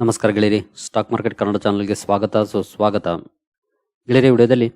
ನಮಸ್ಕಾರ ಗೆಳೆಯರಿ. Stock market Kannada ಚಾನಲ್ಗೆ ಸ್ವಾಗತ, ಸುಸ್ವಾಗತ. ಗೆಳೆಯರಿ, ವಿಡಿಯೋದಲ್ಲಿ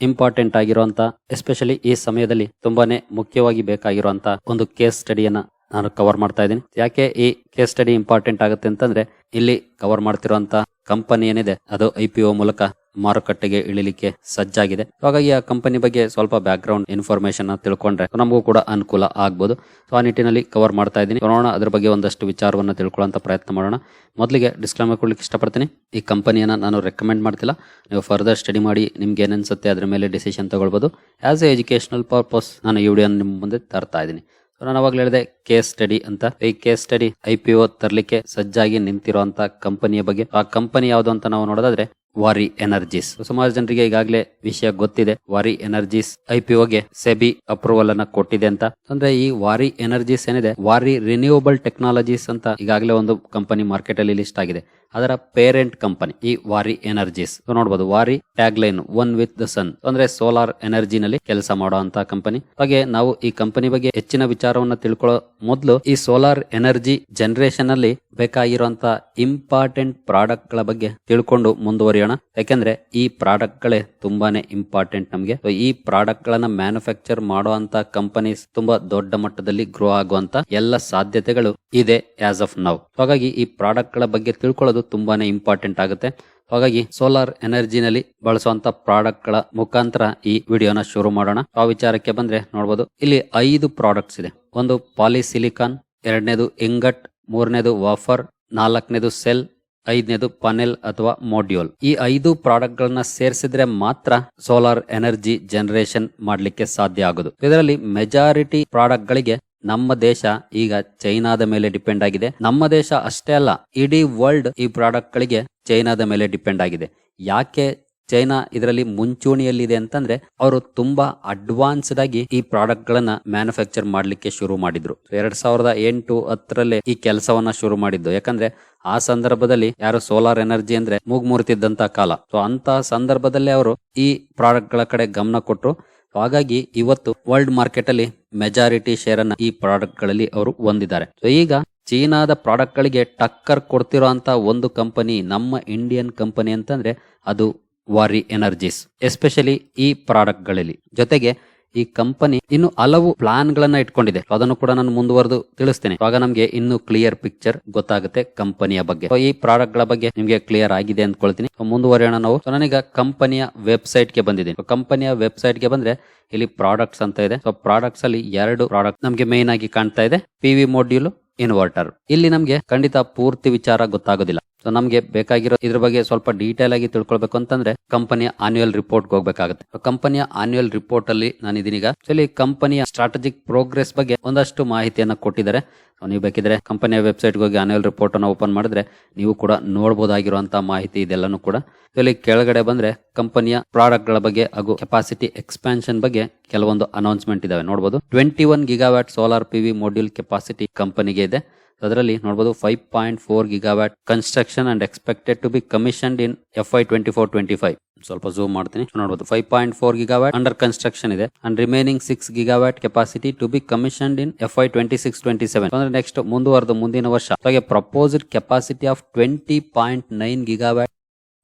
ಇಂಪಾರ್ಟೆಂಟ್ ಆಗಿರುವಂತ ಎಸ್ಪೆಷಲಿ ಈ ಸಮಯದಲ್ಲಿ ತುಂಬಾನೇ ಮುಖ್ಯವಾಗಿ ಬೇಕಾಗಿರುವಂತ ಒಂದು ಕೇಸ್ ಸ್ಟಡಿಯನ್ನ ನಾನು ಕವರ್ ಮಾಡ್ತಾ ಇದ್ದೀನಿ. ಯಾಕೆ ಈ ಕೇಸ್ ಸ್ಟಡಿ ಇಂಪಾರ್ಟೆಂಟ್ ಆಗುತ್ತೆ ಅಂತಂದ್ರೆ, ಇಲ್ಲಿ ಕವರ್ ಮಾಡ್ತಿರುವಂತ ಕಂಪನಿ ಏನಿದೆ ಅದು ಐ ಪಿ ಒ ಮೂಲಕ ಮಾರುಕಟ್ಟೆಗೆ ಇಳಿಲಿಕ್ಕೆ ಸಜ್ಜಾಗಿದೆ. ಹಾಗಾಗಿ ಆ ಕಂಪನಿ ಬಗ್ಗೆ ಸ್ವಲ್ಪ ಬ್ಯಾಕ್ ಗ್ರೌಂಡ್ ಇನ್ಫಾರ್ಮೇಶನ್ ತಿಳ್ಕೊಂಡ್ರೆ ನಮಗೂ ಕೂಡ ಅನುಕೂಲ ಆಗ್ಬೋದು. ಸೊ ಆ ನಿಟ್ಟಿನಲ್ಲಿ ಕವರ್ ಮಾಡ್ತಾ ಇದ್ದೀನಿ. ನೋಡೋಣ, ಅದ್ರ ಬಗ್ಗೆ ಒಂದಷ್ಟು ವಿಚಾರವನ್ನು ತಿಳ್ಕೊಳ್ಳೋಂಥ ಪ್ರಯತ್ನ ಮಾಡೋಣ. ಮೊದಲಿಗೆ ಡಿಸ್ಕ್ಲೈಮರ್ ಕೊಡ್ಲಿಕ್ಕೆ ಇಷ್ಟಪಡ್ತೀನಿ. ಈ ಕಂಪನಿಯನ್ನ ನಾನು ರೆಕಮೆಂಡ್ ಮಾಡ್ತಿಲ್ಲ. ನೀವು ಫರ್ದರ್ ಸ್ಟಡಿ ಮಾಡಿ, ನಿಮ್ಗೆ ಏನನ್ಸುತ್ತೆ ಅದ್ರ ಮೇಲೆ ಡಿಸಿಷನ್ ತಗೊಳ್ಬೋದು. ಆಸ್ ಎ ಎಜುಕೇಶನಲ್ ಪರ್ಪಸ್ ನಾನು ಈ ವಿಡಿಯೋ ನಿಮ್ಮ ಮುಂದೆ ತರ್ತಾ ಇದ್ದೀನಿ. ನಾನು ಅವಾಗಲೇ ಹೇಳಿದೆ ಕೇಸ್ ಸ್ಟಡಿ ಅಂತ. ಈ ಕೇಸ್ ಸ್ಟಡಿ ಐ ಪಿ ತರಲಿಕ್ಕೆ ಸಜ್ಜಾಗಿ ನಿಂತಿರುವಂತ ಕಂಪನಿಯ ಬಗ್ಗೆ. ಆ ಕಂಪನಿ ಯಾವುದು ಅಂತ ನಾವು ನೋಡೋದಾದ್ರೆ ವಾರಿ ಎನರ್ಜೀಸ್ ಸುಮಾರು ಜನರಿಗೆ ಈಗಾಗಲೇ ವಿಷಯ ಗೊತ್ತಿದೆ. Waaree energies I P SEBI approval ಅನ್ನ ಕೊಟ್ಟಿದೆ ಅಂತ. ಅಂದ್ರೆ ಈ ವಾರಿ ಎನರ್ಜೀಸ್ ಏನಿದೆ ವಾರಿ ರಿನ್ಯೂವಬಲ್ ಟೆಕ್ನಾಲಜೀಸ್ ಅಂತ ಈಗಾಗಲೇ ಒಂದು ಕಂಪನಿ ಮಾರ್ಕೆಟ್ ಅಲ್ಲಿ ಲಿಸ್ಟ್ ಆಗಿದೆ. ಅದರ ಪೇರೆಂಟ್ ಕಂಪನಿ ಈ ವಾರಿ ಎನರ್ಜೀಸ್ ನೋಡಬಹುದು Waaree tagline one with the sun ಅಂದ್ರೆ ಸೋಲಾರ್ ಎನರ್ಜಿ ನಲ್ಲಿ ಕೆಲಸ ಮಾಡುವಂತಹ ಕಂಪನಿ ಹಾಗೆ ನಾವು ಈ ಕಂಪನಿ ಬಗ್ಗೆ ಹೆಚ್ಚಿನ ವಿಚಾರವನ್ನ ತಿಳ್ಕೊಳ್ಳೋ ಮೊದಲು ಈ ಸೋಲಾರ್ ಎನರ್ಜಿ ಜನರೇಷನ್ ಅಲ್ಲಿ ಬೇಕಾಗಿರುವಂತ ಇಂಪಾರ್ಟೆಂಟ್ ಪ್ರಾಡಕ್ಟ್ಗಳ ಬಗ್ಗೆ ತಿಳ್ಕೊಂಡು ಮುಂದುವರಿಯೋಣ. ಯಾಕೆಂದ್ರೆ ಈ ಪ್ರಾಡಕ್ಟ್ ಗಳೇ ತುಂಬಾನೇ ಇಂಪಾರ್ಟೆಂಟ್ ನಮಗೆ. ಈ ಪ್ರಾಡಕ್ಟ್ ಗಳನ್ನ ಮ್ಯಾನುಫ್ಯಾಕ್ಚರ್ ಮಾಡುವಂತ ಕಂಪನೀಸ್ ತುಂಬಾ ದೊಡ್ಡ ಮಟ್ಟದಲ್ಲಿ ಗ್ರೋ ಆಗುವಂತ ಎಲ್ಲ ಸಾಧ್ಯತೆಗಳು ಇದೆ ಆಸ್ ಆಫ್ ನೌ ಹಾಗಾಗಿ ಈ ಪ್ರಾಡಕ್ಟ್ಗಳ ಬಗ್ಗೆ ತಿಳ್ಕೊಳ್ಳೋದು ತುಂಬಾನೇ ಇಂಪಾರ್ಟೆಂಟ್ ಆಗುತ್ತೆ. ಹಾಗಾಗಿ ಸೋಲಾರ್ ಎನರ್ಜಿನಲ್ಲಿ ಬಳಸುವಂತ ಪ್ರಾಡಕ್ಟ್ಗಳ ಮುಖಾಂತರ ಈ ವಿಡಿಯೋನ ಶುರು ಮಾಡೋಣ. ಆ ವಿಚಾರಕ್ಕೆ ಬಂದ್ರೆ ನೋಡಬಹುದು ಇಲ್ಲಿ ಐದು ಪ್ರಾಡಕ್ಟ್ಸ್ ಇದೆ. ಒಂದು ಪಾಲಿಸಿಲಿಕಾನ್, ಎರಡನೇದು ಇಂಗಟ್, ಮೂರನೇದು ವಾಫರ್, ನಾಲ್ಕನೇದು ಸೆಲ್, ಐದನೇದು ಪನೆಲ್ ಅಥವಾ ಮಾಡ್ಯೂಲ್. ಈ ಐದು ಪ್ರಾಡಕ್ಟ್ ಗಳನ್ನ ಸೇರಿಸಿದ್ರೆ ಮಾತ್ರ ಸೋಲಾರ್ ಎನರ್ಜಿ ಜನರೇಷನ್ ಮಾಡ್ಲಿಕ್ಕೆ ಸಾಧ್ಯ ಆಗುದು. ಇದರಲ್ಲಿ ಮೆಜಾರಿಟಿ ಪ್ರಾಡಕ್ಟ್ ಗಳಿಗೆ ನಮ್ಮ ದೇಶ ಈಗ ಚೈನಾದ ಮೇಲೆ ಡಿಪೆಂಡ್ ಆಗಿದೆ. ನಮ್ಮ ದೇಶ ಅಷ್ಟೇ ಅಲ್ಲ, ಇಡೀ ವರ್ಲ್ಡ್ ಈ ಪ್ರಾಡಕ್ಟ್ ಗಳಿಗೆ ಚೈನಾದ ಮೇಲೆ ಡಿಪೆಂಡ್ ಆಗಿದೆ. ಯಾಕೆ ಚೈನಾ ಇದರಲ್ಲಿ ಮುಂಚೂಣಿಯಲ್ಲಿದೆ ಅಂತಂದ್ರೆ ಅವರು ತುಂಬಾ ಅಡ್ವಾನ್ಸ್ಡ್ ಆಗಿ ಈ ಪ್ರಾಡಕ್ಟ್ ಗಳನ್ನ ಮ್ಯಾನುಫ್ಯಾಕ್ಚರ್ ಮಾಡ್ಲಿಕ್ಕೆ ಶುರು ಮಾಡಿದ್ರು. ಎರಡ್ ಸಾವಿರದ ಎಂಟು ಹತ್ತರಲ್ಲೇ ಈ ಕೆಲಸವನ್ನ ಶುರು ಮಾಡಿದ್ದು. ಯಾಕಂದ್ರೆ ಆ ಸಂದರ್ಭದಲ್ಲಿ ಯಾರು ಸೋಲಾರ್ ಎನರ್ಜಿ ಅಂದ್ರೆ ಮೂಗ್ಮೂರ್ತಿದ್ದಂತ ಕಾಲ. ಸೊ ಅಂತ ಸಂದರ್ಭದಲ್ಲಿ ಅವರು ಈ ಪ್ರಾಡಕ್ಟ್ಗಳ ಕಡೆ ಗಮನ ಕೊಟ್ಟರು ಹಾಗಾಗಿ ಇವತ್ತು ವರ್ಲ್ಡ್ ಮಾರ್ಕೆಟ್ ಅಲ್ಲಿ ಮೆಜಾರಿಟಿ ಶೇರ್ ಅನ್ನ ಈ ಪ್ರಾಡಕ್ಟ್ಗಳಲ್ಲಿ ಅವರು ಹೊಂದಿದ್ದಾರೆ. ಸೊ ಈಗ ಚೀನಾದ ಪ್ರಾಡಕ್ಟ್ ಗಳಿಗೆ ಟಕ್ಕರ್ ಕೊಡ್ತಿರೋಂತ ಒಂದು ಕಂಪನಿ ನಮ್ಮ ಇಂಡಿಯನ್ ಕಂಪನಿ ಅಂತಂದ್ರೆ ಅದು ವಾರಿ ಎನರ್ಜೀಸ್ ಎಸ್ಪೆಷಲಿ ಈ ಪ್ರಾಡಕ್ಟ್ಗಳಲ್ಲಿ ಜೊತೆಗೆ ಈ ಕಂಪನಿ ಇನ್ನು ಹಲವು ಪ್ಲಾನ್ ಗಳನ್ನ ಇಟ್ಕೊಂಡಿದೆ. ಅದನ್ನು ಕೂಡ ನಾನು ಮುಂದುವರೆದು ತಿಳಿಸ್ತೇನೆ. ಆಗ ನಮ್ಗೆ ಇನ್ನು ಕ್ಲಿಯರ್ ಪಿಕ್ಚರ್ ಗೊತ್ತಾಗುತ್ತೆ ಕಂಪನಿಯ ಬಗ್ಗೆ. ಈ ಪ್ರಾಡಕ್ಟ್ಗಳ ಬಗ್ಗೆ ನಿಮ್ಗೆ ಕ್ಲಿಯರ್ ಆಗಿದೆ ಅಂದ್ಕೊಳ್ತೀನಿ. ಮುಂದುವರೆಯೋಣ ನಾವು. ನಾನೀಗ ಕಂಪನಿಯ ವೆಬ್ಸೈಟ್ಗೆ ಬಂದಿದ್ದೀನಿ. ಕಂಪನಿಯ ವೆಬ್ಸೈಟ್ಗೆ ಬಂದ್ರೆ ಇಲ್ಲಿ ಪ್ರಾಡಕ್ಟ್ಸ್ ಅಂತ ಇದೆ. ಸೊ ಪ್ರಾಡಕ್ಟ್ಸ್ ಅಲ್ಲಿ ಎರಡು ಪ್ರಾಡಕ್ಟ್ ನಮ್ಗೆ ಮೇನ್ ಆಗಿ ಕಾಣ್ತಾ ಇದೆ. ಪಿ ವಿ ಮಾಡ್ಯೂಲ್ ಇನ್ವರ್ಟರ್ ಇಲ್ಲಿ ನಮ್ಗೆ ಖಂಡಿತ ಪೂರ್ತಿ ವಿಚಾರ ಗೊತ್ತಾಗೋದಿಲ್ಲ. ಸೊ ನಮಗೆ ಬೇಕಾಗಿರೋ ಇದ್ರ ಬಗ್ಗೆ ಸ್ವಲ್ಪ ಡೀಟೇಲ್ ಆಗಿ ತಿಳ್ಕೊಳ್ಬೇಕು ಅಂತಂದ್ರೆ ಕಂಪನಿಯ ಆನ್ಯುಯಲ್ ರಿಪೋರ್ಟ್ ಹೋಗ್ಬೇಕಾಗುತ್ತೆ. ಕಂಪನಿಯ ಆನ್ಯುಯಲ್ ರಿಪೋರ್ಟ್ ಅಲ್ಲಿ ನಾನು ಇದೀನಿಗ. ಆಕ್ಚುಲಿ ಕಂಪನಿಯ ಸ್ಟ್ರಾಟಜಿಕ್ ಪ್ರೋಗ್ರೆಸ್ ಬಗ್ಗೆ ಒಂದಷ್ಟು ಮಾಹಿತಿಯನ್ನು ಕೊಟ್ಟಿದ್ದಾರೆ. ನೀವು ಬೇಕಿದ್ರೆ ಕಂಪನಿಯ ವೆಬ್ಸೈಟ್ ಹೋಗಿ ಆನ್ಯುವಲ್ ರಿಪೋರ್ಟ್ ಅನ್ನು ಓಪನ್ ಮಾಡಿದ್ರೆ ನೀವು ಕೂಡ ನೋಡಬಹುದಾಗಿರುವಂತಹ ಮಾಹಿತಿ ಇದೆಲ್ಲನೂ ಕೂಡ. ಇಲ್ಲಿ ಕೆಳಗಡೆ ಬಂದ್ರೆ ಕಂಪನಿಯ ಪ್ರಾಡಕ್ಟ್ಗಳ ಬಗ್ಗೆ ಹಾಗೂ ಕೆಪಾಸಿಟಿ ಎಕ್ಸ್ಪಾನ್ಷನ್ ಬಗ್ಗೆ ಕೆಲವೊಂದು ಅನೌನ್ಸ್ಮೆಂಟ್ ಇದಾವೆ. ನೋಡಬಹುದು twenty one gigawatt solar PV module capacity ಕಂಪನಿಗೆ ಇದೆ. ಅದರಲ್ಲಿ ನೋಡಬಹುದು five point four gigawatt construction and expected to be commissioned in F I twenty four twenty five ಸ್ವಲ್ಪ ಝೂಮ್ ಮಾಡ್ತೀನಿ. ನೋಡಬಹುದು five point four gigawatt under construction ಇದೆ and remaining six gigawatt capacity to be commissioned in F I twenty six twenty seven ಅಂದ್ರೆ next ಮುಂದುವರೆದ ಮುಂದಿನ ವರ್ಷ. ಹಾಗೆ proposed capacity of twenty point nine gigawatt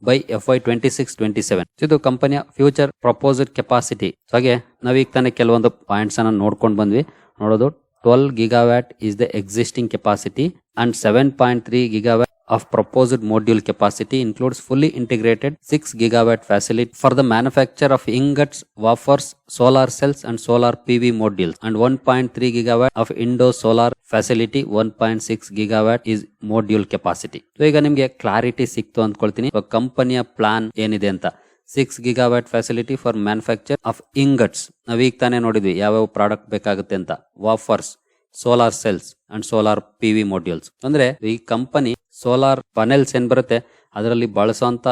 by F I twenty six twenty seven ಇದು ಕಂಪನಿಯ future proposed capacity ಹಾಗೆ ನಾವೀಗ ತಾನೇ ಕೆಲವೊಂದು ಪಾಯಿಂಟ್ಸ್ ಅನ್ನ ನೋಡ್ಕೊಂಡು ಬಂದ್ವಿ. ನೋಡೋದು twelve gigawatt is the existing capacity and 7.3 gigawatt of proposed module capacity includes fully integrated 6 gigawatt facility for the manufacture of ingots, wafers, solar cells and solar PV modules and 1.3 gigawatt of indoor solar facility 1.6 gigawatt is module capacity. So ಈಗ ನಿಮ್ಗೆ clarity ಸಿಕ್ತು ಅಂದ್ಕೊಳ್ತೀನಿ six gigawatt facility for manufacture of ingots ನಾವೀಗ ತಾನೇ ನೋಡಿದ್ವಿ ಯಾವ್ಯಾವ product ಬೇಕಾಗುತ್ತೆ ಅಂತ. Wafers solar cells and solar P V modules ಅಂದ್ರೆ ಈ ಕಂಪನಿ ಸೋಲಾರ್ ಪನೆಲ್ಸ್ ಏನ್ ಬರುತ್ತೆ? ಅದರಲ್ಲಿ ಬಳಸುವಂತ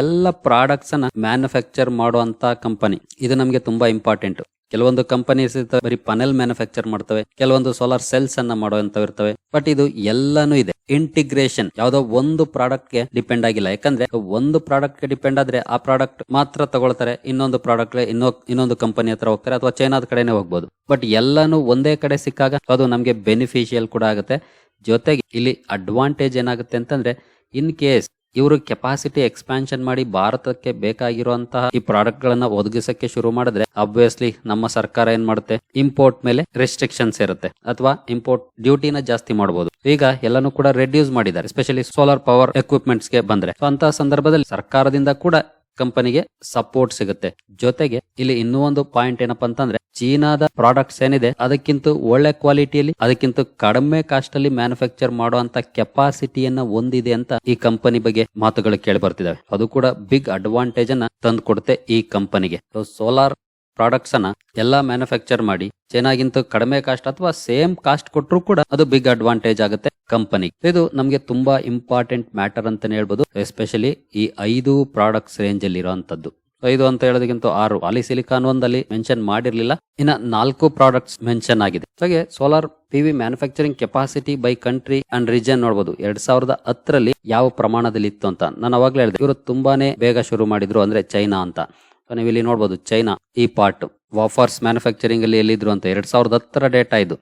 ಎಲ್ಲ ಪ್ರಾಡಕ್ಟ್ಸ್ ಅನ್ನ ಮ್ಯಾನುಫ್ಯಾಕ್ಚರ್ ಮಾಡುವಂತ ಕಂಪನಿ ಇದು ನಮಗೆ ತುಂಬಾ ಇಂಪಾರ್ಟೆಂಟ್ ಕೆಲವೊಂದು ಕಂಪನೀಸ್ ಬರೀ ಪನೆಲ್ ಮ್ಯಾನುಫ್ಯಾಕ್ಚರ್ ಮಾಡ್ತವೆ, ಕೆಲವೊಂದು ಸೋಲಾರ್ ಸೆಲ್ಸ್ ಅನ್ನ ಮಾಡುವಂತವ್ ಇರ್ತವೆ. ಬಟ್ ಇದು ಎಲ್ಲಾನು ಇದೆ. ಇಂಟಿಗ್ರೇಷನ್ ಯಾವ್ದೋ ಒಂದು ಪ್ರಾಡಕ್ಟ್ಗೆ ಡಿಪೆಂಡ್ ಆಗಿಲ್ಲ. ಯಾಕಂದ್ರೆ ಒಂದು ಪ್ರಾಡಕ್ಟ್ಗೆ ಡಿಪೆಂಡ್ ಆದ್ರೆ ಆ ಪ್ರಾಡಕ್ಟ್ ಮಾತ್ರ ತಗೊಳ್ತಾರೆ, ಇನ್ನೊಂದು ಪ್ರಾಡಕ್ಟ್ ಇನ್ನೊ ಇನ್ನೊಂದು ಕಂಪನಿ ಹತ್ರ ಹೋಗ್ತಾರೆ ಅಥವಾ ಚೈನಾದ ಕಡೆನೆ ಹೋಗ್ಬೋದು. ಬಟ್ ಎಲ್ಲಾನು ಒಂದೇ ಕಡೆ ಸಿಕ್ಕಾಗ ಅದು ನಮ್ಗೆ ಬೆನಿಫಿಷಿಯಲ್ ಕೂಡ ಆಗುತ್ತೆ. ಜೊತೆಗೆ ಇಲ್ಲಿ ಅಡ್ವಾಂಟೇಜ್ ಏನಾಗುತ್ತೆ ಅಂತಂದ್ರೆ ಇನ್ ಕೇಸ್ ಇವರು ಕೆಪಾಸಿಟಿ ಎಕ್ಸ್ಪಾನ್ಷನ್ ಮಾಡಿ ಭಾರತಕ್ಕೆ ಬೇಕಾಗಿರುವಂತಹ ಈ ಪ್ರಾಡಕ್ಟ್ ಗಳನ್ನ ಒದಗಿಸಕ್ಕೆ ಶುರು ಮಾಡಿದ್ರೆ ಅಬ್ವಿಯಸ್ಲಿ ನಮ್ಮ ಸರ್ಕಾರ ಏನ್ ಮಾಡುತ್ತೆ? ಇಂಪೋರ್ಟ್ ಮೇಲೆ ರೆಸ್ಟ್ರಿಕ್ಷನ್ಸ್ ಇರುತ್ತೆ. ಅಥವಾ ಇಂಪೋರ್ಟ್ ಡ್ಯೂಟಿನ ಜಾಸ್ತಿ ಮಾಡಬಹುದು ಈಗ ಎಲ್ಲಾನು ಕೂಡ ರೆಡ್ಯೂಸ್ ಮಾಡಿದ್ದಾರೆ. ಸ್ಪೆಷಲಿ ಸೋಲಾರ್ ಪವರ್ ಎಕ್ವಿಪ್ಮೆಂಟ್ಸ್ಗೆ ಬಂದ್ರೆ. ಅಂತ ಸಂದರ್ಭದಲ್ಲಿ ಸರ್ಕಾರದಿಂದ ಕೂಡ ಕಂಪನಿಗೆ ಸಪೋರ್ಟ್ ಸಿಗುತ್ತೆ. ಜೊತೆಗೆ, ಇಲ್ಲಿ ಇನ್ನೂ ಒಂದು ಪಾಯಿಂಟ್ ಏನಪ್ಪಾ ಅಂತಂದ್ರೆ ಚೀನಾದ ಪ್ರಾಡಕ್ಟ್ಸ್ ಏನಿದೆ, ಅದಕ್ಕಿಂತ ಒಳ್ಳೆ ಕ್ವಾಲಿಟಿಯಲ್ಲಿ, ಅದಕ್ಕಿಂತ ಕಡಿಮೆ ಕಾಸ್ಟ್ ಅಲ್ಲಿ ಮ್ಯಾನುಫ್ಯಾಕ್ಚರ್ ಮಾಡುವಂತ ಕೆಪಾಸಿಟಿಯನ್ನ ಹೊಂದಿದೆ ಅಂತ ಈ ಕಂಪನಿ ಬಗ್ಗೆ ಮಾತುಗಳು ಕೇಳಿ ಬರ್ತಿದಾವೆ ಅದು ಕೂಡ ಬಿಗ್ ಅಡ್ವಾಂಟೇಜ್ ಅನ್ನ ತಂದು ಕೊಡುತ್ತೆ ಈ ಕಂಪನಿಗೆ. ಸೋಲಾರ್ ಪ್ರಾಡಕ್ಟ್ಸ್ ಅನ್ನ ಎಲ್ಲಾ ಮ್ಯಾನುಫ್ಯಾಕ್ಚರ್ ಮಾಡಿ, ಚೈನಾಗಿಂತ ಕಡಿಮೆ ಕಾಸ್ಟ್ ಅಥವಾ ಸೇಮ್ ಕಾಸ್ಟ್ ಕೊಟ್ಟರು ಕೂಡ ಅದು ಬಿಗ್ ಅಡ್ವಾಂಟೇಜ್ ಆಗುತ್ತೆ ಕಂಪನಿ. ಇದು ನಮಗೆ ತುಂಬಾ ಇಂಪಾರ್ಟೆಂಟ್ ಮ್ಯಾಟರ್ ಅಂತಾನೆ ಹೇಳ್ಬೋದು, ಎಸ್ಪೆಷಲಿ ಈ ಐದು ಪ್ರಾಡಕ್ಟ್ಸ್ ರೇಂಜ್ ಅಲ್ಲಿ ಇರುವಂತದ್ದು. ಐದು ಅಂತ ಹೇಳೋದಕ್ಕಿಂತ ಆರು. ಸಿಲಿಕಾನ್ ಒಂದಲ್ಲಿ ಮೆನ್ಷನ್ ಮಾಡಿರಲಿಲ್ಲ. ಇನ್ನ ನಾಲ್ಕು ಪ್ರಾಡಕ್ಟ್ಸ್ ಮೆನ್ಷನ್ ಆಗಿದೆ. ಹಾಗೆ solar PV manufacturing capacity by country and region ನೋಡಬಹುದು ಎರಡ್ ಸಾವಿರದ ಹತ್ತರಲ್ಲಿ ಯಾವ ಪ್ರಮಾಣದಲ್ಲಿ ಇತ್ತು ಅಂತ ನಾನು ಅವಾಗ್ಲೇ ಹೇಳಿದೆ. ಇವರು ತುಂಬಾನೇ ಬೇಗ ಶುರು ಮಾಡಿದ್ರು ಅಂದ್ರೆ ಚೈನಾ ಅಂತ. ನೀವು ಇಲ್ಲಿ ನೋಡಬಹುದು ಚೈನಾ ಈ ಪಾರ್ಟ್. ವಾಫರ್ಸ್ ಮ್ಯಾನುಫ್ಯಾಕ್ಚರಿಂಗ್ ಅಲ್ಲಿ ಎಲ್ಲಿದ್ರು ಅಂತ. ಎರಡ್ ಸಾವಿರದ ಹತ್ತರ ಡೇಟಾ ಇದು.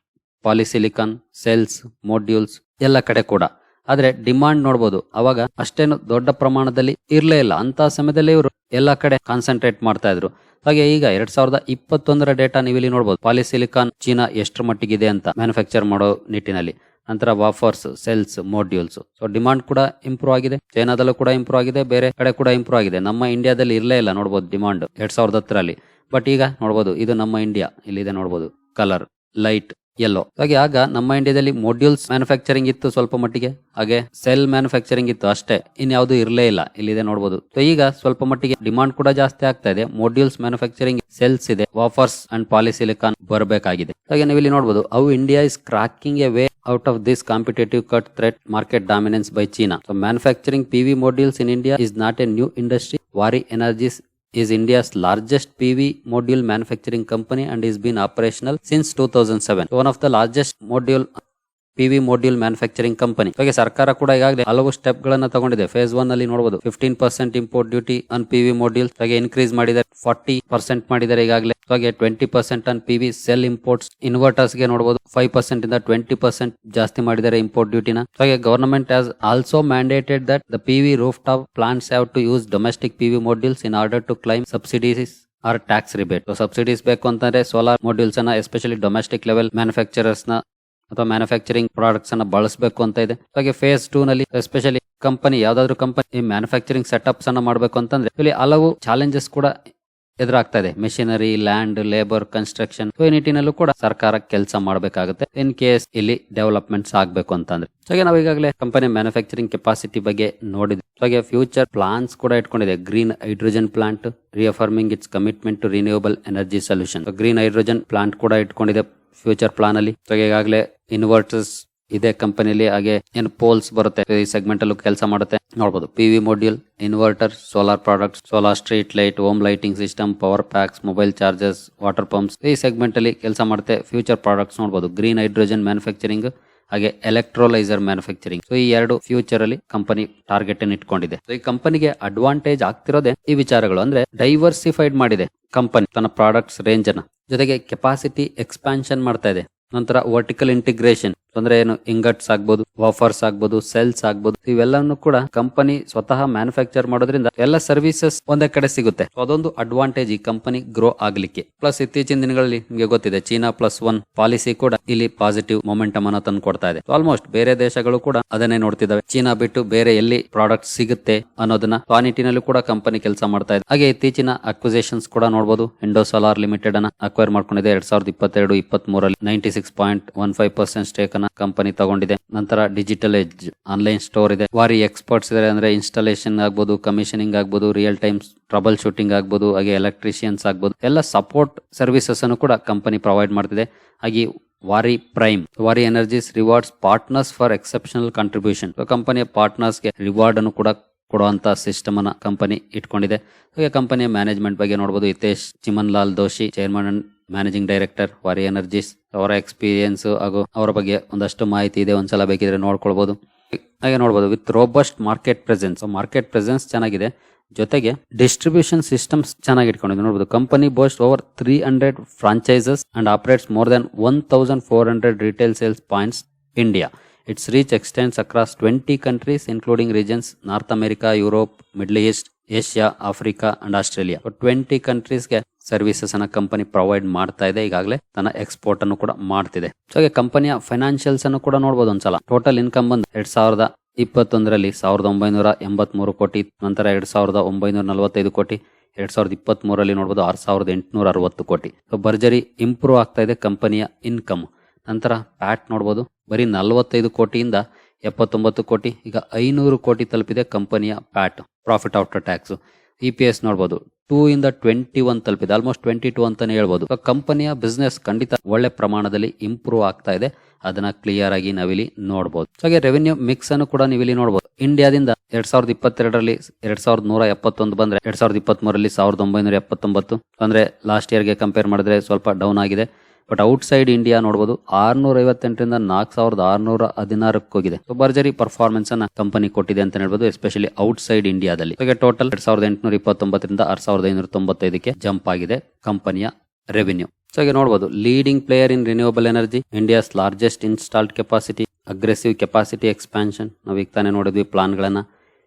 ಪಾಲಿಸಿಲಿಕಾನ್, ಸೆಲ್ಸ್, ಮಾಡ್ಯೂಲ್ಸ್ ಎಲ್ಲ ಕಡೆ ಕೂಡ. ಆದ್ರೆ ಡಿಮಾಂಡ್ ನೋಡ್ಬೋದು. ಅವಾಗ ಅಷ್ಟೇನು ದೊಡ್ಡ ಪ್ರಮಾಣದಲ್ಲಿ ಇರಲೇ ಇಲ್ಲ. ಅಂತ ಸಮಯದಲ್ಲಿ ಇವರು ಎಲ್ಲಾ ಕಡೆ ಕಾನ್ಸಂಟ್ರೇಟ್ ಮಾಡ್ತಾ ಇದ್ರು. ಹಾಗೆ ಈಗ ಎರಡ್ ಸಾವಿರದ ಇಪ್ಪತ್ತೊಂದರ ಡೇಟಾ ನೀವು ಇಲ್ಲಿ ನೋಡಬಹುದು ಪಾಲಿಸಿಲಿಕಾನ್ ಚೀನಾ ಎಷ್ಟರ ಮಟ್ಟಿಗಿದೆ ಅಂತ ಮ್ಯಾನುಫ್ಯಾಕ್ಚರ್ ಮಾಡೋ ನಿಟ್ಟಿನಲ್ಲಿ. ನಂತರ wafers cells modules so demand ಕೂಡ ಇಂಪ್ರೂವ್ ಆಗಿದೆ. ಚೈನಾದಲ್ಲೂ ಕೂಡ ಇಂಪ್ರೂವ್ ಆಗಿದೆ. ಬೇರೆ ಕಡೆ ಕೂಡ ಇಂಪ್ರೂವ್ ಆಗಿದೆ. ನಮ್ಮ ಇಂಡಿಯಾದಲ್ಲಿ ಇರಲೇ ಇಲ್ಲ ನೋಡಬಹುದು ಡಿಮಾಂಡ್ ಎರಡ್ ಸಾವಿರದ ಹತ್ತರಲ್ಲಿ. ಬಟ್ ಈಗ ನೋಡಬಹುದು ಇದು ನಮ್ಮ ಇಂಡಿಯಾ ಇಲ್ಲಿದೆ ನೋಡಬಹುದು ಕಲರ್ ಲೈಟ್ ಎಲ್ಲೋ. ಹಾಗೆ ಆಗ ನಮ್ಮ ಇಂಡಿಯಾದಲ್ಲಿ ಮಾಡ್ಯೂಲ್ಸ್ ಮ್ಯಾನುಫ್ಯಾಕ್ಚರಿಂಗ್ ಇತ್ತು ಸ್ವಲ್ಪ ಮಟ್ಟಿಗೆ. ಹಾಗೆ ಸೆಲ್ ಮ್ಯಾನುಫ್ಯಾಕ್ಚರಿಂಗ್ ಇತ್ತು ಅಷ್ಟೇ. ಇನ್ಯಾವುದು ಇರಲೇ ಇಲ್ಲ. ಇಲ್ಲಿದೆ ನೋಡಬಹುದು ಸೊ ಈಗ ಸ್ವಲ್ಪ ಮಟ್ಟಿಗೆ ಡಿಮಾಂಡ್ ಕೂಡ ಜಾಸ್ತಿ ಆಗ್ತಾ ಇದೆ. ಮಾಡ್ಯೂಲ್ಸ್ ಮ್ಯಾನುಫ್ಯಾಕ್ಚರಿಂಗ್ ಸೆಲ್ಸ್ ಇದೆ. ವಾಫರ್ಸ್ ಅಂಡ್ ಪಾಲಿಸಿಲಿಕಾನ್ ಬರಬೇಕಾಗಿದೆ. ಹಾಗೆ ನೀವು ಇಲ್ಲಿ ನೋಡಬಹುದು ಅವು India is cracking a way out of this competitive cut threat market dominance by China so manufacturing PV modules in India is not a new industry Waaree energies is India's largest PV module manufacturing company and has been operational since 2007. One of the largest module PV module manufacturing company ಹಾಗೆ ಸರ್ಕಾರ ಕೂಡ ಈಗಾಗಲೇ ಹಲವು step ಗಳನ್ನ ತಗೊಂಡಿದೆ. Face one ಅಲ್ಲಿ ನೋಡಬಹುದು fifteen percent import duty on PV module ಹಾಗೆ ಇನ್ಕ್ರೀಸ್ ಮಾಡಿದ್ದಾರೆ. ಫಾರ್ಟಿ ಪರ್ಸೆಂಟ್ ಮಾಡಿದ್ದಾರೆ ಈಗಾಗಲೇ. ಹಾಗೆ twenty percent and P V cell imports ಇನ್ವರ್ಟರ್ಸ್ಗೆ ನೋಡಬಹುದು ಫೈವ್ ಪರ್ಸೆಂಟ್ ಇಂದ ಟ್ವೆಂಟಿ ಪರ್ಸೆಂಟ್ ಜಾಸ್ತಿ ಮಾಡಿದ್ದಾರೆ ಇಂಪೋರ್ಟ್ ಡ್ಯೂಟಿನ ಹಾಗೆ government has also mandated that the PV rooftop plants have to use domestic PV modules in order to claim subsidies or tax rebate subsidies ಬೇಕು ಅಂತಂದ್ರೆ solar ಮಾಡ್ಯೂಲ್ಸ್ನ especially domestic level ಮ್ಯಾನುಫ್ಯಾಕ್ಚರರ್ಸ್ನ ಅಥವಾ manufacturing products ಅನ್ನ ಬಳಸಬೇಕು ಅಂತ ಇದೆ. ಹಾಗೆ ಫೇಸ್ ಟೂ ನಲ್ಲಿ ಎಸ್ಪೆಷಲಿ ಕಂಪನಿ ಯಾವ್ದಾದ್ರು ಕಂಪನಿ ಮ್ಯಾನುಫ್ಯಾಕ್ಚರಿಂಗ್ ಸೆಟಪ್ಸ್ ಅನ್ನ ಮಾಡಬೇಕು ಅಂತಂದ್ರೆ ಇಲ್ಲಿ ಹಲವು ಚಾಲೆಂಜಸ್ ಕೂಡ ಎದುರಾಗ್ತಾ ಇದೆ. ಮೆಷಿನರಿ ಲ್ಯಾಂಡ್ ಲೇಬರ್ ಕನ್ಸ್ಟ್ರಕ್ಷನ್ ಈ ನಿಟ್ಟಿನಲ್ಲೂ ಕೂಡ ಸರ್ಕಾರ ಕೆಲಸ ಮಾಡಬೇಕಾಗುತ್ತೆ. ಇನ್ ಕೇಸ್ ಇಲ್ಲಿ ಡೆವಲಪ್ಮೆಂಟ್ಸ್ ಆಗಬೇಕು ಅಂತಂದ್ರೆ. ಹಾಗೆ ನಾವು ಈಗಾಗಲೇ ಕಂಪನಿ ಮ್ಯಾನುಫ್ಯಾಕ್ಚರಿಂಗ್ ಕೆಪಾಸಿಟಿ ಬಗ್ಗೆ ನೋಡಿದ್ವಿ. ಹಾಗೆ ಫ್ಯೂಚರ್ ಪ್ಲಾನ್ಸ್ ಕೂಡ ಇಟ್ಕೊಂಡಿದೆ. Green hydrogen plant reaffirming its commitment to renewable energy solution green hydrogen plant ಕೂಡ ಇಟ್ಕೊಂಡಿದೆ ಫ್ಯೂಚರ್ ಪ್ಲಾನ್ ಅಲ್ಲಿ. ಈಗಾಗಲೇ ಇನ್ವರ್ಟರ್ಸ್ ಇದೆ ಕಂಪನಿಲಿ ಹಾಗೆ ಏನು ಪೋಲ್ಸ್ ಬರುತ್ತೆ, ಈ ಸೆಗ್ಮೆಂಟ್ ಅಲ್ಲೂ ಕೆಲಸ ಮಾಡುತ್ತೆ. ನೋಡಬಹುದು P V module inverter solar products solar street light home lighting system power packs mobile chargers water pumps ಈ ಸೆಗ್ಮೆಂಟ್ ಅಲ್ಲಿ ಕೆಲಸ ಮಾಡುತ್ತೆ ಫ್ಯೂಚರ್ ಪ್ರಾಡಕ್ಟ್ಸ್ ನೋಡಬಹುದು ಗ್ರೀನ್ ಹೈಡ್ರೋಜನ್ ಮ್ಯಾನುಫ್ಯಾಕ್ಚರಿಂಗ್ ಹಾಗೆ ಎಲೆಕ್ಟ್ರೋಲೈಸರ್ ಮ್ಯಾನುಫ್ಯಾಕ್ಚರಿಂಗ್ ಸೊ ಈ ಎರಡು ಫ್ಯೂಚರ್ ಅಲ್ಲಿ ಕಂಪನಿ ಟಾರ್ಗೆಟ್ ಅನ್ನು ಇಟ್ಕೊಂಡಿದೆ. ಈ ಕಂಪನಿಗೆ ಅಡ್ವಾಂಟೇಜ್ ಆಗ್ತಿರೋದೇ ಈ ವಿಚಾರಗಳು. ಅಂದ್ರೆ ಡೈವರ್ಸಿಫೈಡ್ ಮಾಡಿದೆ ಕಂಪನಿ ತನ್ನ ಪ್ರಾಡಕ್ಟ್ಸ್ ರೇಂಜ್ ಅನ್ನ. ಜೊತೆಗೆ ಕೆಪಾಸಿಟಿ ಎಕ್ಸ್ಪಾನ್ಷನ್ ಮಾಡ್ತಾ ಇದೆ. ನಂತರ ವರ್ಟಿಕಲ್ ಇಂಟಿಗ್ರೇಷನ್ ಅಂದ್ರೆ ಏನು ಇಂಗಟ್ಸ್ ಆಗ್ಬೋದು ವಾಫರ್ಸ್ ಆಗ್ಬೋದು ಸೆಲ್ಸ್ ಆಗ್ಬೋದು, ಇವೆಲ್ಲವನ್ನು ಕೂಡ ಕಂಪನಿ ಸ್ವತಃ ಮ್ಯಾನುಫ್ಯಾಕ್ಚರ್ ಮಾಡೋದ್ರಿಂದ ಎಲ್ಲ ಸರ್ವಿಸಸ್ ಒಂದೇ ಕಡೆ ಸಿಗುತ್ತೆ. ಅದೊಂದು ಅಡ್ವಾಂಟೇಜ್ ಈ ಕಂಪನಿ ಗ್ರೋ ಆಗ್ಲಿಕ್ಕೆ. ಪ್ಲಸ್ ಇತ್ತೀಚಿನ ದಿನಗಳಲ್ಲಿ ನಿಮಗೆ ಗೊತ್ತಿದೆ, ಚೀನಾ ಪ್ಲಸ್ ಒನ್ ಪಾಲಿಸಿ ಕೂಡ ಇಲ್ಲಿ ಪಾಸಿಟಿವ್ ಮೊಮೆಂಟಮ್ ಅನ್ನ ತಂದು ಕೊಡ್ತಾ ಇದೆ. ಆಲ್ಮೋಸ್ಟ್ ಬೇರೆ ದೇಶಗಳು ಕೂಡ ಅದನ್ನೇ ನೋಡ್ತಿದ್ದಾವೆ. ಚೀನಾ ಬಿಟ್ಟು ಬೇರೆ ಎಲ್ಲಿ ಪ್ರಾಡಕ್ಟ್ ಸಿಗುತ್ತೆ ಅನ್ನೋದನ್ನ ಆ ಕೂಡ ಕಂಪನಿ ಕೆಲಸ ಮಾಡ್ತಾ ಇದೆ. ಹಾಗೆ ಇತ್ತೀಚಿನ ಅಕ್ವಿಸೇಷನ್ಸ್ ಕೂಡ ನೋಡಬಹುದು ಇಂಡೋ ಸೋಲಾರ್ ಲಿಮಿಟೆಡ್ ಅನ್ನ ಅಕ್ವೈರ್ ಮಾಡ್ಕೊಂಡಿದೆ. ಎರಡ್ ಸಾವಿರದ ಇಪ್ಪತ್ತೆರಡು ಇಪ್ಪತ್ತ್ ಮೂರಲ್ಲಿ ninety six point one five percent stake company ತಗೊಂಡಿದೆ. ನಂತರ ಡಿಜಿಟಲ್ ಎಜ್ ಆನ್ಲೈನ್ ಸ್ಟೋರ್ ಇದೆ. ವಾರಿ ಎಕ್ಸ್ಪರ್ಟ್ಸ್ ಇದಾರೆ ಅಂದ್ರೆ ಇನ್ಸ್ಟಾಲೇಷನ್ ಆಗ್ಬಹುದು ಕಮಿಷನಿಂಗ್ ಆಗ್ಬೋದು ರಿಯಲ್ ಟೈಮ್ ಟ್ರಬಲ್ ಶೂಟಿಂಗ್ ಆಗ್ಬೋದು, ಹಾಗೆ ಎಲೆಕ್ಟ್ರಿಷಿಯನ್ಸ್ ಆಗ್ಬೋದು. ಎಲ್ಲ ಸಪೋರ್ಟ್ ಸರ್ವಿಸಸ್ ಅನ್ನು ಕೂಡ ಕಂಪನಿ ಪ್ರೊವೈಡ್ ಮಾಡ್ತಿದೆ. ಹಾಗೆ Waaree prime Waaree energies rewards partners for exceptional contribution ಕಂಪನಿಯ ಪಾರ್ಟ್ನರ್ಸ್ಗೆ ರಿವಾರ್ಡ್ ಅನ್ನು ಕೂಡ ಕೊಡುವಂತ ಸಿಸ್ಟಮ್ ಅನ್ನ ಕಂಪನಿ ಇಟ್ಕೊಂಡಿದೆ. ಹಾಗೆ ಕಂಪನಿಯ ಮ್ಯಾನೇಜ್ಮೆಂಟ್ ಬಗ್ಗೆ ನೋಡಬಹುದು Hitesh Chiman Lal Doshi chairman and managing director Waaree energies ಅವರ ಎಕ್ಸ್ಪೀರಿಯನ್ಸ್ ಹಾಗೂ ಅವರ ಬಗ್ಗೆ ಒಂದಷ್ಟು ಮಾಹಿತಿ ಇದೆ, ಒಂದ್ಸಲ ಬೇಕಿದ್ರೆ ನೋಡ್ಕೊಳ್ಬಹುದು ಹಾಗೆ ನೋಡ್ಬೋದು with robust market presence market presence ಚೆನ್ನಾಗಿದೆ. ಜೊತೆಗೆ ಡಿಸ್ಟ್ರಿಬ್ಯೂಷನ್ ಸಿಸ್ಟಮ್ಸ್ ಚೆನ್ನಾಗಿ ಇಟ್ಕೊಂಡಿದೆ ನೋಡ್ಬೋದು company boast over three hundred franchises and operates more than one thousand four hundred retail sales points India its reach extends across twenty countries including regions North America Europe Middle East Asia, Africa and Australia. Twenty ಕಂಟ್ರೀಸ್ಗೆ services ಅನ್ನ company provide ಮಾಡ್ತಾ ಇದೆ. ಈಗಾಗಲೇ ತನ್ನ export ಅನ್ನು ಕೂಡ ಮಾಡ್ತಿದೆ. So ಹಾಗೆ ಕಂಪನಿಯ ಫೈನಾನ್ಷಿಯಲ್ಸ್ ಅನ್ನು ಕೂಡ ನೋಡಬಹುದು ಒಂದ್ಸಲ. ಟೋಟಲ್ ಇನ್ಕಮ್ ಬಂದು ಎರಡ್ ಸಾವಿರದ ಇಪ್ಪತ್ತೊಂದರಲ್ಲಿ ಸಾವಿರದ ಒಂಬೈನೂರ ಎಂಬತ್ಮೂರು ಕೋಟಿ, ನಂತರ ಎರಡ್ ಸಾವಿರದ ಒಂಬೈನೂರ ನಲವತ್ತೈದು ಕೋಟಿ, ಎರಡ್ ಸಾವಿರದ ಇಪ್ಪತ್ತ್ ಮೂರರಲ್ಲಿ ನೋಡಬಹುದು ಆರು ಸಾವಿರದ ಎಂಟುನೂರ ಅರವತ್ತು ಕೋಟಿ. ಸೊ ಭರ್ಜರಿ ಇಂಪ್ರೂವ್ ಆಗ್ತಾ ಇದೆ ಕಂಪನಿಯ ಇನ್ಕಮ್ ನಂತರ ಪ್ಯಾಟ್ ನೋಡಬಹುದು ಬರೀ ನಲವತ್ತೈದು ಕೋಟಿಯಿಂದ ಎಪ್ಪತ್ತೊಂಬತ್ತು ಕೋಟಿ, ಈಗ ಐನೂರು ಕೋಟಿ ತಲುಪಿದೆ ಕಂಪನಿಯ PAT profit after tax E P S ನೋಡಬಹುದು ಟೂ ಇಂದ ಟ್ವೆಂಟಿ ಒನ್ ತಲುಪಿದೆ. ಆಲ್ಮೋಸ್ಟ್ ಟ್ವೆಂಟಿ ಟೂ ಅಂತಾನೆ ಹೇಳ್ಬೋದು. ಕಂಪನಿಯ ಬಿಸ್ನೆಸ್ ಖಂಡಿತ ಒಳ್ಳೆ ಪ್ರಮಾಣದಲ್ಲಿ ಇಂಪ್ರೂವ್ ಆಗ್ತಾ ಇದೆ. ಅದನ್ನ ಕ್ಲಿಯರ್ ಆಗಿ ನಾವಿಲ್ಲಿ ನೋಡಬಹುದು ಹಾಗೆ ರೆವೆನ್ಯೂ ಮಿಕ್ಸ್ ಅನ್ನು ಕೂಡ ನೀವಿಲ್ಲಿ ನೋಡಬಹುದು ಇಂಡಿಯಾದಿಂದ ಎರಡ್ ಸಾವಿರದ ಇಪ್ಪತ್ತೆರಡರಲ್ಲಿ ಎರಡ್ ಸಾವಿರದ ನೂರ ಎಪ್ಪತ್ತೊಂದು ಬಂದ್ರೆ, ಎರಡ್ ಸಾವಿರದ ಇಪ್ಪತ್ತ್ ಮೂರಲ್ಲಿ ಸಾವಿರದ ಒಂಬೈನೂರ ಎಪ್ಪತ್ತೊಂಬತ್ತು, ಅಂದ್ರೆ ಲಾಸ್ಟ್ ಇಯರ್ಗೆ ಕಂಪೇರ್ ಮಾಡಿದ್ರೆ ಸ್ವಲ್ಪ ಡೌನ್ ಆಗಿದೆ. ಬಟ್ ಔಟ್ ಸೈಡ್ ಇಂಡಿಯಾ ನೋಡಬಹುದು ಆರ್ನೂರ ಐವತ್ತೆಂಟರಿಂದ ನಾಲ್ಕು ಸಾವಿರದ ಆರ್ನೂರ ಹದಿನಾರಕ್ಕೆ ಹೋಗಿದೆ ಭರ್ಜರಿ ಪರ್ಫಾರ್ಮೆನ್ಸ್ ಅನ್ನ ಕಂಪನಿ ಕೊಟ್ಟಿದೆ ಅಂತ ಹೇಳ್ಬೋದು ಎಸ್ಪೆಷಲಿ ಔಟ್ ಸೈಡ್ ಇಂಡಿಯಾದಲ್ಲಿ ಟೋಟಲ್ ಎರಡ್ ಸಾವಿರದ ಎಂಟುನೂರ ಇಪ್ಪತ್ತೊಂಬತ್ತರಿಂದ ಆರ್ ಸಾವಿರದ ಐನೂರ ತೊಂಬತ್ತೈದಕ್ಕೆ ಜಂಪ್ ಆಗಿದೆ ಕಂಪನಿಯ ರೆವೆನ್ಯೂ ಸೊ ಹಾಗೆ ನೋಡಬಹುದು leading player in renewable energy India's largest installed capacity aggressive capacity expansion ನಾವು ಈಗ ತಾನೇ ನೋಡಿದ್ವಿ ಪ್ಲಾನ್ಗಳನ್ನ.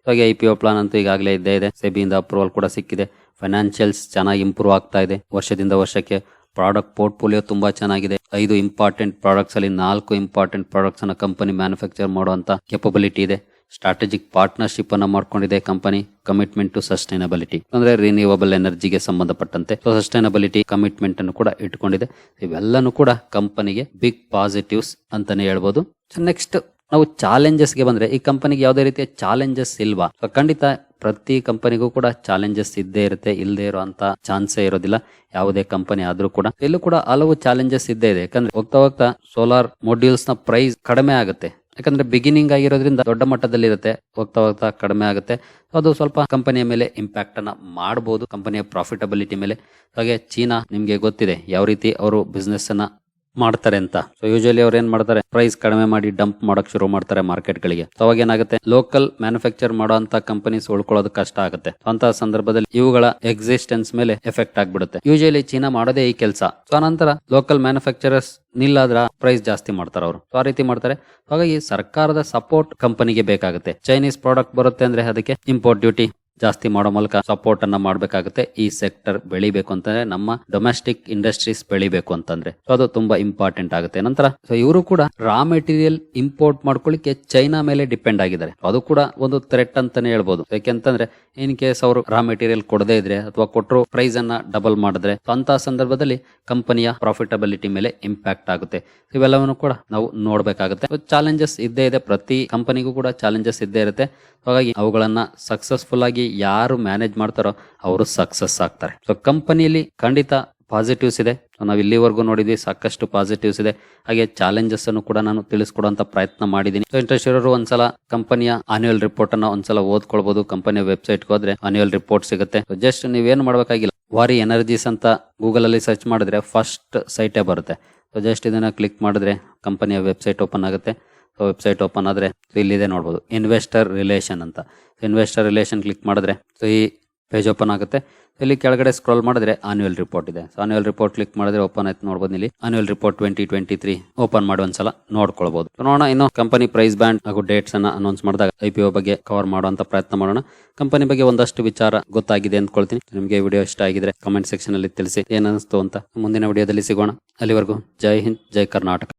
ಹಾಗೆ ಐ ಪಿ ಒ ಪ್ಲಾನ್ ಅಂತೂ ಈಗಾಗಲೇ ಇದ್ದೇ ಇದೆ. ಸೆಬಿಯಿಂದ ಅಪ್ರೂವಲ್ ಕೂಡ ಸಿಕ್ಕಿದೆ. ಫೈನಾನ್ಷಿಯಲ್ಸ್ ಚೆನ್ನಾಗಿ ಇಂಪ್ರೂವ್ ಆಗ್ತಾ ಇದೆ. ವರ್ಷದಿಂದ ವರ್ಷಕ್ಕೆ ಪ್ರಾಡಕ್ಟ್ ಪೋರ್ಟ್ಫೋಲಿಯೋ ತುಂಬಾ ಚೆನ್ನಾಗಿದೆ. ಐದು ಇಂಪಾರ್ಟೆಂಟ್ ಪ್ರಾಡಕ್ಟ್ಸ್ ಅಲ್ಲಿ ನಾಲ್ಕು ಇಂಪಾರ್ಟೆಂಟ್ ಪ್ರಾಡಕ್ಟ್ಸ್ ಅನ್ನ ಕಂಪನಿ ಮ್ಯಾನುಫ್ಯಾಕ್ಚರ್ ಮಾಡುವಂತ ಕೆಪಬಿಲಿಟಿ ಇದೆ. ಸ್ಟ್ರಾಟಜಿಕ್ ಪಾರ್ಟ್ನರ್ಶಿಪ್ ಅನ್ನ ಮಾಡ್ಕೊಂಡಿದೆ ಕಂಪನಿ. ಕಮಿಟ್ಮೆಂಟ್ ಟು ಸಸ್ಟೈನಬಿಲಿಟಿ ಅಂದ್ರೆ ರಿನ್ಯೂವಬಲ್ ಎನರ್ಜಿಗೆ ಸಂಬಂಧಪಟ್ಟಂತೆ. ಸಸ್ಟೈನಬಿಲಿಟಿ ಕಮಿಟ್ಮೆಂಟ್ ಅನ್ನು ಕೂಡ ಇಟ್ಕೊಂಡಿದೆ ಇವೆಲ್ಲನೂ ಕೂಡ ಕಂಪನಿಗೆ ಬಿಗ್ ಪಾಸಿಟಿವ್ಸ್ ಅಂತಾನೆ ಹೇಳ್ಬೋದು. ನೆಕ್ಸ್ಟ್ ನಾವು ಚಾಲೆಂಜಸ್ಗೆ ಬಂದ್ರೆ ಈ ಕಂಪನಿಗೆ ಯಾವುದೇ ರೀತಿಯ ಚಾಲೆಂಜಸ್ ಇಲ್ವಾ? ಖಂಡಿತ ಪ್ರತಿ ಕಂಪನಿಗೂ ಕೂಡ ಚಾಲೆಂಜಸ್ ಇದ್ದೇ ಇರುತ್ತೆ ಇಲ್ಲದೆ ಇರುವಂತ ಚಾನ್ಸೇ ಇರೋದಿಲ್ಲ. ಯಾವುದೇ ಕಂಪನಿ ಆದ್ರೂ ಕೂಡ. ಇಲ್ಲೂ ಕೂಡ ಹಲವು ಚಾಲೆಂಜಸ್ ಇದ್ದೇ ಇದೆ. ಯಾಕಂದ್ರೆ ಹೋಗ್ತಾ ಹೋಗ್ತಾ ಸೋಲಾರ್ ಮೊಡ್ಯೂಲ್ಸ್ನ ಪ್ರೈಸ್ ಕಡಿಮೆ ಆಗುತ್ತೆ. ಯಾಕಂದ್ರೆ ಬಿಗಿನಿಂಗ್ ಆಗಿರೋದ್ರಿಂದ ದೊಡ್ಡ ಮಟ್ಟದಲ್ಲಿ ಇರುತ್ತೆ, ಹೋಗ್ತಾ ಹೋಗ್ತಾ ಕಡಿಮೆ ಆಗುತ್ತೆ. ಅದು ಸ್ವಲ್ಪ ಕಂಪನಿಯ ಮೇಲೆ ಇಂಪ್ಯಾಕ್ಟ್ ಅನ್ನ ಮಾಡಬಹುದು ಕಂಪನಿಯ ಪ್ರಾಫಿಟಬಿಲಿಟಿ ಮೇಲೆ. ಹಾಗೆ ಚೀನಾ ನಿಮ್ಗೆ ಗೊತ್ತಿದೆ, ಯಾವ ರೀತಿ ಅವರು ಬಿಸ್ನೆಸ್ ಅನ್ನ ಮಾಡ್ತಾರೆ ಅಂತ. ಸೊ ಯೂಶಲಿ ಅವ್ರು ಏನ್ ಮಾಡ್ತಾರೆ ಪ್ರೈಸ್ ಕಡಿಮೆ ಮಾಡಿ ಡಂಪ್ ಮಾಡಕ್ ಶುರು ಮಾಡ್ತಾರೆ ಮಾರ್ಕೆಟ್ ಗಳಿಗೆ ಅವಾಗ ಏನಾಗುತ್ತೆ? ಲೋಕಲ್ ಮ್ಯಾನುಫ್ಯಾಕ್ಚರ್ ಮಾಡುವಂತ ಕಂಪನೀಸ್ ಉಳ್ಕೊಳ್ಳೋದು ಕಷ್ಟ ಆಗುತ್ತೆ. ಅಂತ ಸಂದರ್ಭದಲ್ಲಿ ಇವುಗಳ ಎಕ್ಸಿಸ್ಟೆನ್ಸ್ ಮೇಲೆ ಎಫೆಕ್ಟ್ ಆಗ್ಬಿಡುತ್ತೆ. ಯೂಶಲಿ ಚೀನಾ ಮಾಡೋದೇ ಈ ಕೆಲಸ. ಸೊ ನಂತರ ಲೋಕಲ್ ಮ್ಯಾನುಫ್ಯಾಕ್ಚರರ್ಸ್ ನಿಲ್ಲಾದ್ರ ಪ್ರೈಸ್ ಜಾಸ್ತಿ ಮಾಡ್ತಾರೆ ಅವರು. ಆ ರೀತಿ ಮಾಡ್ತಾರೆ. ಹಾಗಾಗಿ ಸರ್ಕಾರದ ಸಪೋರ್ಟ್ ಕಂಪನಿಗೆ ಬೇಕಾಗುತ್ತೆ. ಚೈನೀಸ್ ಪ್ರಾಡಕ್ಟ್ ಬರುತ್ತೆ ಅಂದ್ರೆ ಅದಕ್ಕೆ ಇಂಪೋರ್ಟ್ ಡ್ಯೂಟಿ ಜಾಸ್ತಿ ಮಾಡೋ ಮೂಲಕ ಸಪೋರ್ಟ್ ಅನ್ನ ಮಾಡಬೇಕಾಗುತ್ತೆ. ಈ ಸೆಕ್ಟರ್ ಬೆಳಿಬೇಕು ಅಂತಂದ್ರೆ ನಮ್ಮ ಡೊಮೆಸ್ಟಿಕ್ ಇಂಡಸ್ಟ್ರೀಸ್ ಬೆಳಿಬೇಕು ಅಂತಂದ್ರೆ. ಸೊ ಅದು ತುಂಬಾ ಇಂಪಾರ್ಟೆಂಟ್ ಆಗುತ್ತೆ. ನಂತರ ಸೊ ಇವರು ಕೂಡ ರಾ ಮೆಟೀರಿಯಲ್ ಇಂಪೋರ್ಟ್ ಮಾಡ್ಕೊಳ್ಳಿಕ್ಕೆ ಚೈನಾ ಮೇಲೆ ಡಿಪೆಂಡ್ ಆಗಿದ್ದಾರೆ. ಅದು ಕೂಡ ಒಂದು ಥ್ರೆಟ್ ಅಂತಾನೆ ಹೇಳ್ಬೋದು. ಯಾಕೆಂತಂದ್ರೆ ಇನ್ ಕೇಸ್ ಅವರು ರಾ ಮೆಟೀರಿಯಲ್ ಕೊಡದೇ ಇದ್ರೆ ಅಥವಾ ಕೊಟ್ಟರು ಪ್ರೈಸ್ ಅನ್ನ ಡಬಲ್ ಮಾಡಿದ್ರೆ ಅಂತ ಸಂದರ್ಭದಲ್ಲಿ ಕಂಪನಿಯ ಪ್ರಾಫಿಟಬಿಲಿಟಿ ಮೇಲೆ ಇಂಪ್ಯಾಕ್ಟ್ ಆಗುತ್ತೆ. ಇವೆಲ್ಲವನ್ನು ಕೂಡ ನಾವು ನೋಡ್ಬೇಕಾಗುತ್ತೆ. ಚಾಲೆಂಜಸ್ ಇದ್ದೇ ಇದೆ. ಪ್ರತಿ ಕಂಪನಿಗೂ ಕೂಡ ಚಾಲೆಂಜಸ್ ಇದ್ದೇ ಇರುತ್ತೆ. ಹಾಗಾಗಿ ಅವುಗಳನ್ನ ಸಕ್ಸಸ್ಫುಲ್ ಆಗಿ ಯಾರು ಮ್ಯಾನೇಜ್ ಮಾಡ್ತಾರೋ ಅವರು ಸಕ್ಸಸ್ ಆಗ್ತಾರೆ. ಸೊ ಕಂಪನಿಯಲ್ಲಿ ಖಂಡಿತ ಪಾಸಿಟಿವ್ಸ್ ಇದೆ. ನಾವು ಇಲ್ಲಿವರೆಗೂ ನೋಡಿದ್ವಿ ಸಾಕಷ್ಟು ಪಾಸಿಟಿವ್ಸ್ ಇದೆ. ಹಾಗೆ ಚಾಲೆಂಜಸ್ ಅನ್ನು ಕೂಡ ನಾನು ತಿಳಿಸ್ಕೊಡುವಂತ ಪ್ರಯತ್ನ ಮಾಡಿದ್ದೀನಿ. ಸೊ ಇಂಟ್ರೆಸ್ಟ್ ಇರೋರು ಒಂದ್ಸಲ ಕಂಪನಿಯ ಆನ್ಯುವಲ್ ರಿಪೋರ್ಟ್ ಅನ್ನ ಒಂದ್ಸಲ ಓದ್ಕೊಳ್ಬಹುದು ಕಂಪನಿಯ ವೆಬ್ಸೈಟ್ ಹೋದ್ರೆ ಆನ್ಯುಯಲ್ ರಿಪೋರ್ಟ್ ಸಿಗುತ್ತೆ. ಜಸ್ಟ್ ನೀವೇನು ಮಾಡಬೇಕಾಗಿಲ್ಲ. ವಾರಿ ಎನರ್ಜೀಸ್ ಅಂತ ಗೂಗಲ್ ಅಲ್ಲಿ ಸರ್ಚ್ ಮಾಡಿದ್ರೆ ಫಸ್ಟ್ ಸೈಟೇ ಬರುತ್ತೆ. ಸೊ ಜಸ್ಟ್ ಇದನ್ನ ಕ್ಲಿಕ್ ಮಾಡಿದ್ರೆ ಕಂಪನಿಯ ವೆಬ್ಸೈಟ್ ಓಪನ್ ಆಗುತ್ತೆ. ವೆಬ್ಸೈಟ್ ಓಪನ್ ಆದರೆ ಸೊ ಇಲ್ಲಿದೆ ನೋಡ್ಬೋದು. ಇನ್ವೆಸ್ಟರ್ ರಿಲೇಷನ್ ಅಂತ. ಇನ್ವೆಸ್ಟರ್ ರಿಲೇಷನ್ ಕ್ಲಿಕ್ ಮಾಡಿದ್ರೆ ಸೊ ಈ ಪೇಜ್ ಓಪನ್ ಆಗುತ್ತೆ. ಇಲ್ಲಿ ಕೆಳಗಡೆ ಸ್ಕ್ರಾಲ್ ಮಾಡಿದ್ರೆ ಆನ್ಯುವಲ್ ರಿಪೋರ್ಟ್ ಇದೆ. ಸೊ ಆನ್ಯುವಲ್ ರಿಪೋರ್ಟ್ ಕ್ಲಿಕ್ ಮಾಡಿದ್ರೆ ಓಪನ್ ಆಯ್ತು ನೋಡ್ಬೋದು ಇಲ್ಲಿ. Annual report twenty twenty three open ಮಾಡಿ ಒಂದ್ಸಲ ನೋಡ್ಕೊಳ್ಬಹುದು ನೋಡೋಣ ಇನ್ನು ಕಂಪನಿ ಪ್ರೈಸ್ ಬ್ಯಾಂಡ್ ಹಾಗೂ ಡೇಟ್ಸ್ ಅನ್ನ ಅನೌನ್ಸ್ ಮಾಡಿದಾಗ ಐ ಬಗ್ಗೆ ಕವರ್ ಮಾಡುವಂತ ಪ್ರಯತ್ನ ಮಾಡೋಣ. ಕಂಪನಿ ಬಗ್ಗೆ ಒಂದಷ್ಟು ವಿಚಾರ ಗೊತ್ತಾಗಿದೆ ಅಂದ್ಕೊಳ್ತೀನಿ ನಿಮಗೆ ವಿಡಿಯೋ ಇಷ್ಟ ಆಗಿದ್ರೆ ಕಮೆಂಟ್ ಸೆಕ್ಷನ್ ಅಲ್ಲಿ ತಿಳಿಸಿ ಏನಿಸ್ತು ಅಂತ ಮುಂದಿನ ವಿಡಿಯೋದಲ್ಲಿ ಸಿಗೋಣ. ಅಲ್ಲಿವರೆಗೂ ಜೈ ಹಿಂದ್, ಜೈ ಕರ್ನಾಟಕ.